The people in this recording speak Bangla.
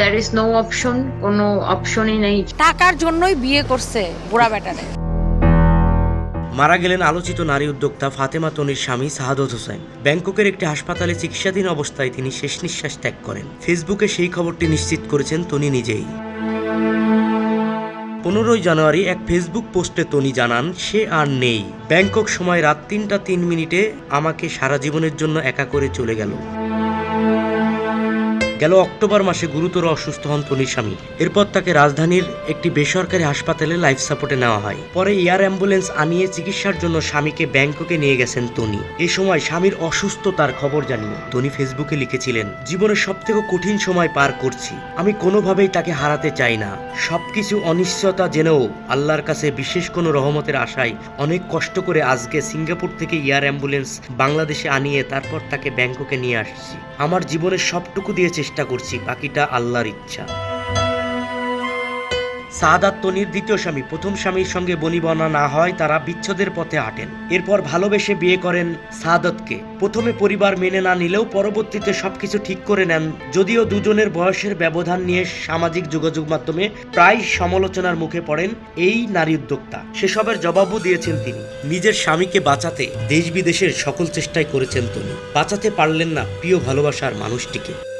দ্যার ইজ নো অপশন কোনো অপশনই নেই। টাকার জন্যই বিয়ে করছে বুড়া বেটারে। মারা গেলেন আলোচিত নারী উদ্যোক্তা ফাতেমা তনির স্বামী সাহাদত হোসেন ব্যাংককের একটি হাসপাতালে চিকিৎসাধীন অবস্থায় তিনি শেষ নিঃশ্বাস ত্যাগ করেন। ফেসবুকে সেই খবরটি নিশ্চিত করেছেন তনি নিজেই। পনেরোই জানুয়ারি এক ফেসবুক পোস্টে তনি জানান সে আর নেই। ব্যাংকক সময় রাত তিনটা তিন মিনিটে আমাকে সারা জীবনের জন্য একা করে চলে গেল। গেল অক্টোবর মাসে গুরুতর অসুস্থ হন তনির স্বামী। এরপর তাকে রাজধানীর একটি বেসরকারি হাসপাতালে লাইফ সাপোর্টে নেওয়া হয়। পরে এয়ার অ্যাম্বুলেন্স আনিয়ে চিকিৎসার জন্য স্বামীকে ব্যাংককে নিয়ে গেছেন তনি এ সময় স্বামীর অসুস্থতার খবর জানিয়ে তনি ফেসবুকে লিখেছিলেন, জীবনের সবথেকে কঠিন সময় পার করছি। আমি কোনোভাবেই তাকে হারাতে চাই না। সবকিছু অনিশ্চয়তা জেনেও আল্লাহর কাছে বিশেষ কোনো রহমতের আশায় অনেক কষ্ট করে আজকে সিঙ্গাপুর থেকে এয়ার অ্যাম্বুলেন্স বাংলাদেশে আনিয়ে তারপর তাকে ব্যাংককে নিয়ে আসছি। আমার জীবনের সবটুকু দিয়ে চেষ্টা করছি, বাকিটা আল্লাহর ইচ্ছা। সাদাত তনির দ্বিতীয় স্বামী, প্রথম স্বামীর সঙ্গে বনিবনা না হয়, তারা বিচ্ছেদের পথে হাঁটেন। এরপর ভালোবেসে বিয়ে করেন সাদতকে। প্রথমে পরিবার মেনে না নিলেও পরবর্তীতে সবকিছু ঠিক করে নেন, যদিও দুজনের বয়সের ব্যবধান নিয়ে সামাজিক যোগাযোগ মাধ্যমে প্রায় সমালোচনার মুখে পড়েন এই নারী উদ্যোক্তা। সেসবের জবাবও দিয়েছেন তিনি। নিজের স্বামীকে বাঁচাতে দেশ বিদেশের সকল চেষ্টাই করেছেন তিনি। বাঁচাতে পারলেন না প্রিয় ভালোবাসার মানুষটিকে।